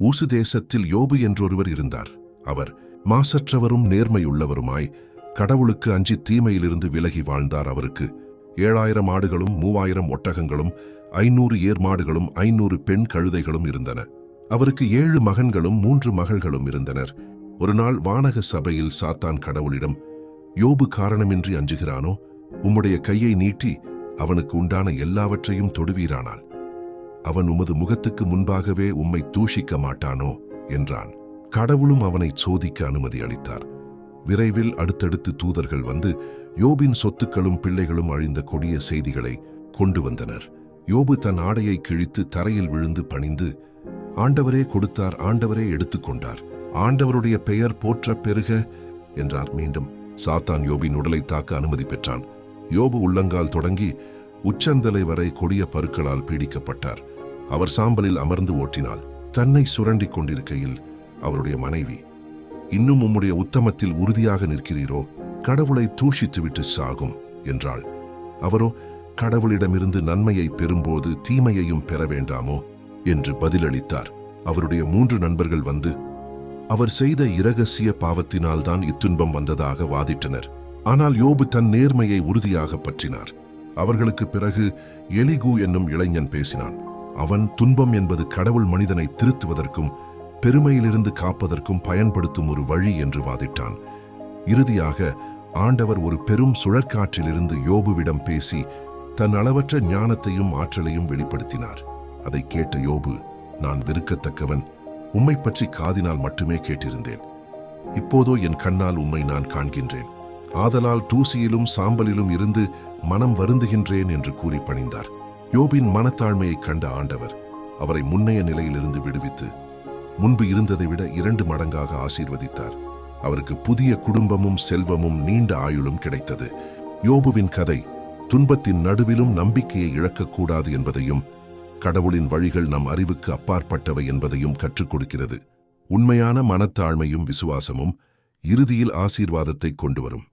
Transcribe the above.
ஊசு தேசத்தில் யோபு என்றொருவர் இருந்தார். அவர் மாசற்றவரும் நேர்மையுள்ளவருமாய் கடவுளுக்கு அஞ்சி தீமையிலிருந்து விலகி வாழ்ந்தார் அவருக்கு. ஏழாயிரம் ஆடுகளும் மூவாயிரம் ஒட்டகங்களும் ஐநூறு ஏர்மாடுகளும் ஐநூறு பெண் கழுதைகளும் இருந்தன. அவருக்கு ஏழு மகன்களும் மூன்று மகள்களும் இருந்தனர். ஒரு நாள் வானக சபையில் சாத்தான் கடவுளிடம் யோபு காரணமின்றி அஞ்சுகிறானோ? உம்முடைய கையை நீட்டி அவனுக்கு உண்டான எல்லாவற்றையும் தொடுவீரானால். அவன் உமது முகத்துக்கு முன்பாகவே உம்மை தூஷிக்க மாட்டானோ? என்றான். கடவுளும் அவனை சோதிக்க அனுமதி அளித்தார். விரைவில் அடுத்தடுத்து தூதர்கள் வந்து யோபின் சொத்துக்களும் பிள்ளைகளும் அழிந்த கொடிய செய்திகளை கொண்டு வந்தனர். யோபு தன் ஆடையை கிழித்து தரையில் விழுந்து பணிந்து ஆண்டவரே கொடுத்தார் ஆண்டவரே எடுத்துக்கொண்டார் ஆண்டவருடைய பெயர் போற்ற பெருக என்றார். மீண்டும் சாத்தான் யோபின் உடலை தாக்க அனுமதி பெற்றான். யோபு உள்ளங்கால் தொடங்கி உச்சந்தலை வரை கொடிய பருக்களால் பீடிக்கப்பட்டார். அவர் சாம்பலில் அமர்ந்து ஓட்டினாள் தன்னை சுரண்டிக் கொண்டிருக்கையில் அவருடைய மனைவி இன்னும் உம்முடைய உத்தமத்தில் உறுதியாக நிற்கிறீரோ? கடவுளை தூஷித்துவிட்டு சாகும் என்றாள். அவரோ கடவுளிடமிருந்து நன்மையை பெறும்போது தீமையையும் பெற வேண்டாமோ? என்று பதிலளித்தார். அவருடைய மூன்று நண்பர்கள் வந்து அவர் செய்த இரகசிய பாவத்தினால்தான் இத்துன்பம் வந்ததாக வாதிட்டனர். ஆனால் யோபு தன் நேர்மையை உறுதியாக பற்றினார். அவர்களுக்கு பிறகு எலிகு என்னும் இளைஞன் பேசினான். அவன் துன்பம் என்பது கடவுள் மனிதனை திருத்துவதற்கும் பெருமையிலிருந்து காப்பதற்கும் பயன்படுத்தும் ஒரு வழி என்று வாதிட்டான். இறுதியாக ஆண்டவர் ஒரு பெரும் சுழற்காற்றிலிருந்து யோபுவிடம் பேசி தன் அளவற்ற ஞானத்தையும் ஆற்றலையும் வெளிப்படுத்தினார். அதை கேட்ட யோபு நான் வெறுக்கத்தக்கவன் உம்மை பற்றி காதினால் மட்டுமே கேட்டிருந்தேன். இப்போதோ என் கண்ணால் உம்மை நான் காண்கின்றேன். ஆதலால் தூசியிலும் சாம்பலிலும் இருந்து மனம் வருந்துகின்றேன் என்று கூறி பணிந்தார். யோபின் மனத்தாழ்மையைக் கண்ட ஆண்டவர் அவரை முன்னைய நிலையிலிருந்து விடுவித்து முன்பு இருந்ததை விட இரண்டு மடங்காக ஆசீர்வதித்தார். அவருக்கு புதிய குடும்பமும் செல்வமும் நீண்ட ஆயுளும் கிடைத்தது. யோபுவின் கதை துன்பத்தின் நடுவிலும் நம்பிக்கையை இழக்கக்கூடாது என்பதையும் கடவுளின் வழிகள் நம் அறிவுக்கு அப்பாற்பட்டவை என்பதையும் கற்றுக் கொடுக்கிறது. உண்மையான மனத்தாழ்மையும் விசுவாசமும் இறுதியில் ஆசீர்வாதத்தை கொண்டு வரும்.